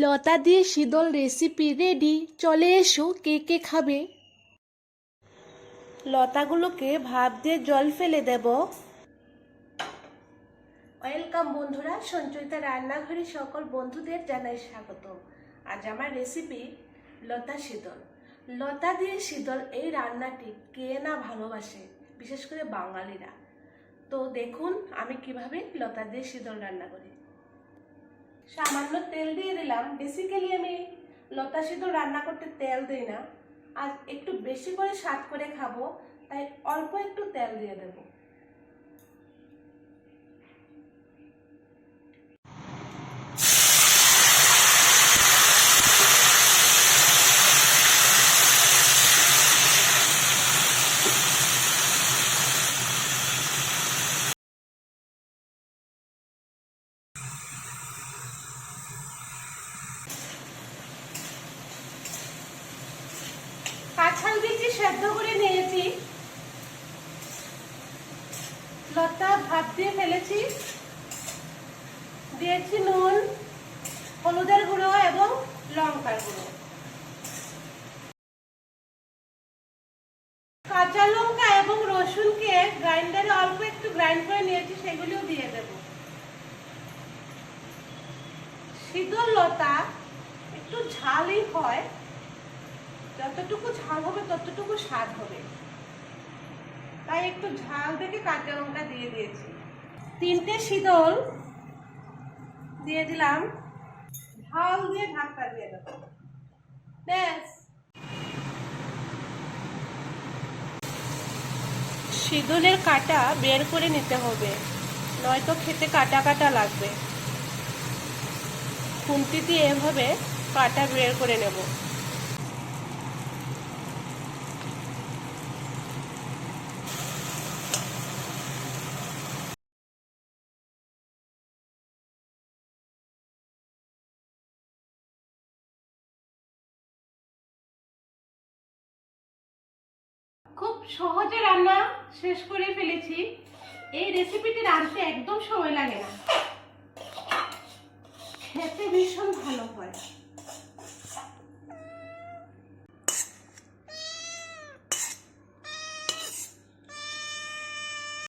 লতা দিয়ে শীতল recipe ready চলে এসো কে কে খাবে। লতাগুলোকে ভাপ দিয়ে জল ফেলে দেব। ওয়েলকাম বন্ধুরা, সঞ্চয়িতা রান্নাঘরে সকল বন্ধুদের জানাই স্বাগত। আজ আমার রেসিপি লতা শীতল। লতা দিয়ে শীতল এই রান্নাটি কে না ভালোবাসে, বিশেষ করে বাঙালিরা। তো দেখুন আমি কীভাবে লতা দিয়ে শীতল রান্না করি। সামান্য তেল দিয়ে দিলাম। বেসিক্যালি আমি লতা সিদ্ধ রান্না করতে তেল দিই না। আর একটু বেশি করে স্বাদ করে খাব, তাই অল্প একটু তেল দিয়ে দেব। সেদ্ধ করে নিয়েছি। লতা ভাত দিয়ে ফেলেছি। দিয়েছি নুন, হলুদের গুঁড়ো এবং লঙ্কার গুঁড়ো। কাঁচা লঙ্কা এবং রসুনকে গ্রাইন্ডারে অল্প একটু গ্রাইন্ড করে নিয়েছি, সেগুলিও দিয়ে দেব। শীতল লতা একটু ঝালই হয়। যতটুকু ঝাল হবে, ততটুকু স্বাদ হবে। তাই একটু ঝাল দেখে কাঁচা লঙ্কা দিয়ে দিয়েছি। তিনটে শীতল দিয়ে দিলাম। ঝাল দিয়ে ঢাকা দিয়ে দেবো। ব্যাস। কাটা বের করে নিতে হবে, নয়তো খেতে কাটা কাটা লাগবে। খুন্তি দিয়ে এভাবে কাটা বের করে নেব খুব সহজে রান্না শেষ করে ফেলেছি। এই রেসিপিটি রাঁধতে একদম সময় লাগে না। খেতে ভীষণ ভালো হয়।